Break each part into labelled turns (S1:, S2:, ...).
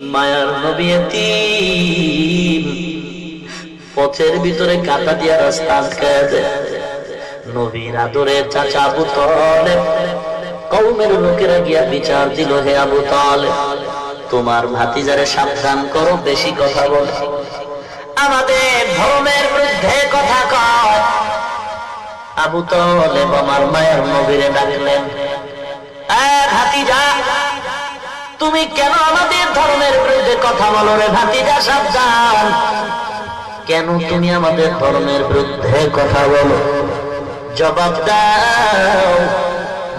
S1: মায়ার নবী পথের ভিতরে কাটা দিয়া রাস্তা নবীর আদরে চাচা আবু তালেব কৌমের লোকেরা গিয়া বিচার দিল, হে আবু তালেব, তোমার ভাতিজারে সাবধান করো, বেশি কথা বলে। আমাদের ধর্মের বিরুদ্ধে কথা কয়। আবু তালেব আমার মায়ের নবীরে ডাকলেন এ ভাতিজা তুমি কেন আমাদের ধর্মের বিরুদ্ধে কথা বলো রে ভাতিজা, সাবধান। কেন তুমি আমাদের ধর্মের বিরুদ্ধে কথা বলো? জবাব দাও।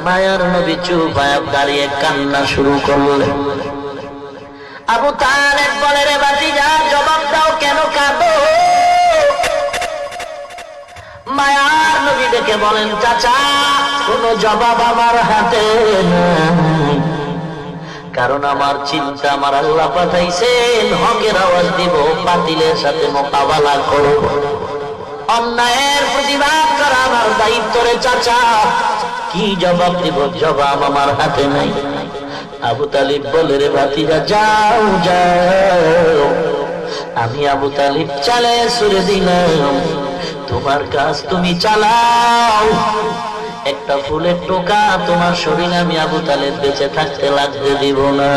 S1: মায়ার নবী চুপায় দাঁড়িয়ে কান্না শুরু করলেন আবু তালেব বলে, রে ভাতিজা, জবাব দাও, কেন কাঁদো? মায়ার নবী ডেকে বলেন, চাচা, কোন জবাব আমার হাতে নাই। কারণ আমার চিন্তা আমার আল্লাহ পাঠাইছেন, হকের আওয়াজ দিব, বাতিলের সাথে মোকাবেলা করব। অন্যায়ের প্রতিবাদ করা আমার দায়িত্ব রে চাচা। কি জবাব দিব? জবাব আমার হাতে নাই। আবু তালিব বলে, রে ভাতিরা যাও যাও। আমি আবু তালিব চালে সুরে দিলাম, তোমার কাজ তুমি চালাও। একটা ফুলের টোকা তোমার শরীর আমি আবু তালেব বেঁচে থাকতে লাগবে দিব না